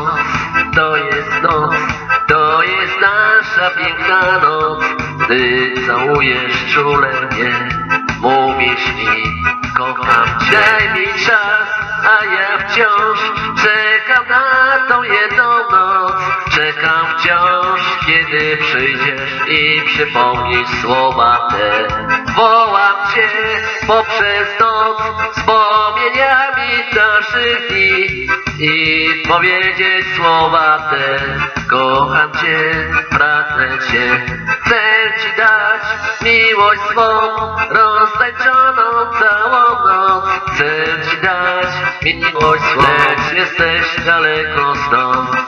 noc, to jest noc, to jest nasza piękna noc. Ty całujesz czule mnie, mówisz mi, kocham cię. Mi czas, a ja wciąż czekam na tą jedną noc. Czekam wciąż, kiedy przyjdziesz i przypomnisz słowa te. Wołam cię poprzez noc wspomnieniami naszych dni i powiedzieć słowa te. Kocham cię, pragnę cię, chcę ci dać miłość swą, roztańczoną całą noc. Chcę ci dać miłość swą, lecz jesteś daleko stąd.